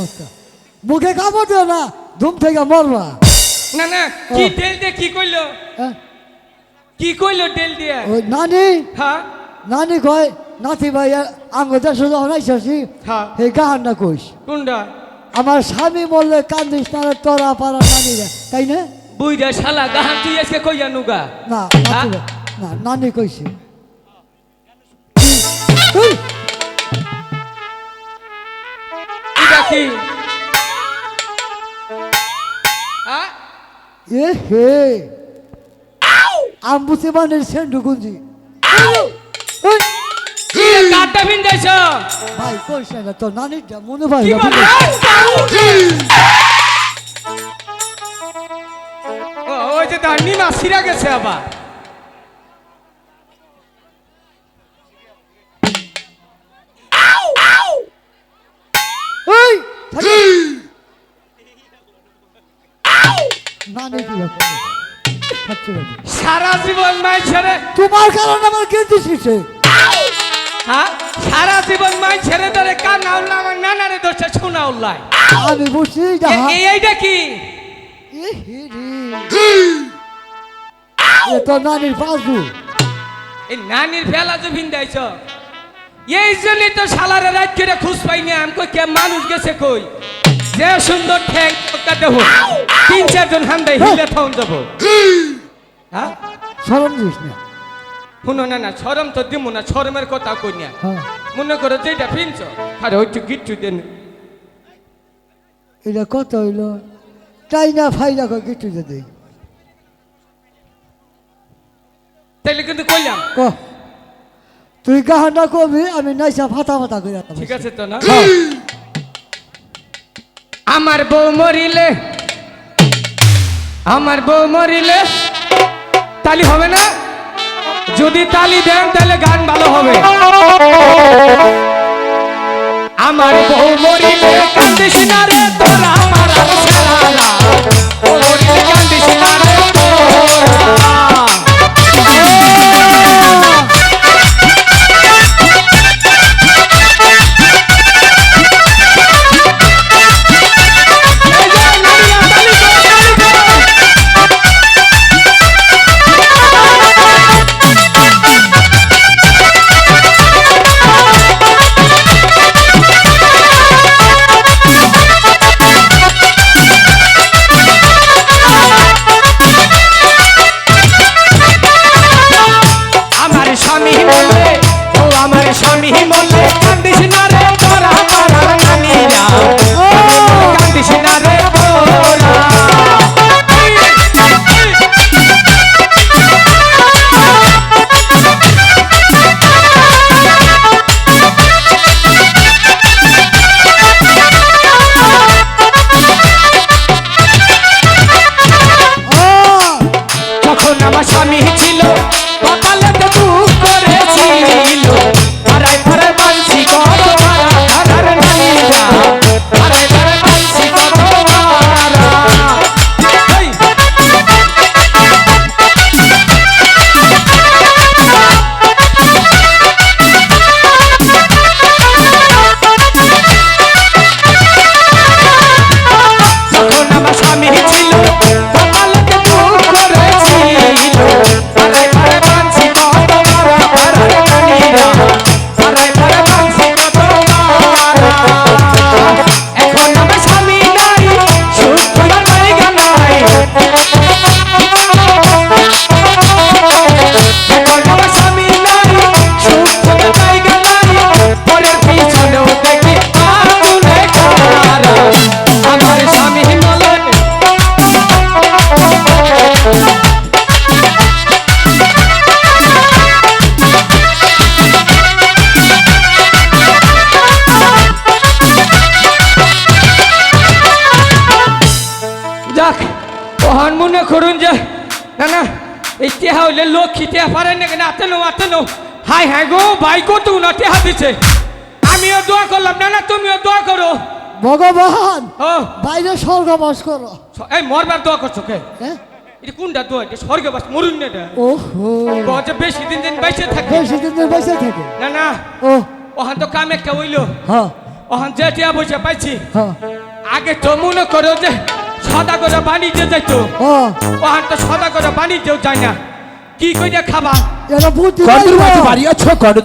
নমস্কার মুখে কামড় দিও না ধুম থেকে মরবা না। না কি তেল দিয়ে কি কইলো? হ্যাঁ? কি কইলো তেল দিয়ে? ওই নানি। হ্যাঁ। নানি কয় নাতি ভাই আঙ্গ দেশে যখন আইসি হ্যাঁ। এই গাহানটা কইস। কোনটা? আমার স্বামী বললে কান্দিস না তোরা পাড়া নানি তাই না? বুইরা শালা গাহান তুই আজকে কইয়া নুগা না হ্যাঁ? না নানি কইছে। কি? হ্যাঁ? এ হে। আম্বুসে বানের সেন্ডু গুঞ্জি। এই, কি রে, কাঠটা ভিন্দাইছ ভাই কইস না তোর নানির মনে ভাই ওই যে তার নিমা সিরা গেছে আবার এই থাকি। নাকি? সারা জীবন মাই ছেড়ে তোমার কারণে আমার কেঁদে শিখছে হ্যাঁ? সারা জীবন মাই ছেড়ে ধরে কান আউল্লা আমার নানারে দোষে শোনা উল্লাই আমি বুঝছি এইটা কি? এ তো নানির পাশু এই নানির ফেলা যে ভিন্দাইছ। এই জন্যই তো শালারে রাত করে খুঁজ পাইনি আমি কই কে মানুষ গেছে কই? যে সুন্দর ঠ্যাং ওটা দেহ। তিন চারজন হান্দাই হিলে থাউন যাব। হ্যাঁ? সরম দিস না। শুনো না না ছরম তো দিব না ছরমের কথা কই না। হ্যাঁ। মনে করো যেটা ফিনছ আরে ওইটু গিট্টু দেন। এটা কত হইল? চাইনা ফাইনা কয় কিছু যদি তাইলে কিন্তু কইলাম। ক। তুই গাহানা কবি আমি নাইসা ফাতা ফাতা করে রাখতাম। ঠিক আছে তো না? আমার বউ মরিলে আমার বউ মরিলে তালি হবে না? যদি তালি দেন তাহলে গান ভালো হবে। আমার বউ মরিলে কান্দিস না রে তোরা। ও আমার স্বামী বললে কান্দিস না রে। যাক ওহান মনে করুন যে না না টেহা হইলে টেহা পারেন নাকি? না আতে নো আতে নো হাই হাই গো ভাই কত না টেহা দিছে। আমিও দোয়া করলাম না না তুমিও দোয়া করো। ভগবান ও। বাইরে স্বর্গবাস করো। এই মরবার দোয়া করছ কে? এটা কোনটা দোয়া? এটা স্বর্গে বাস মরুন না এটা? ওহো। বলছে বেশি দিন দিন বেঁচে থাকে। বেশি দিন ধরে বেঁচে থাকে। না না। ও। ওহান তো কাম একটা হইল। হ্যাঁ। ওখান যে টিয়া বসে পাইছি। হ্যাঁ। আগে তো মনে করো যে সদা করে বাণিজ্য যাইতো। ও। ওখান তো সদা করে বাণিজ্য যায় না। কি কইরা খাবা? এরা বুদ্ধি। বাড়ি আছো কত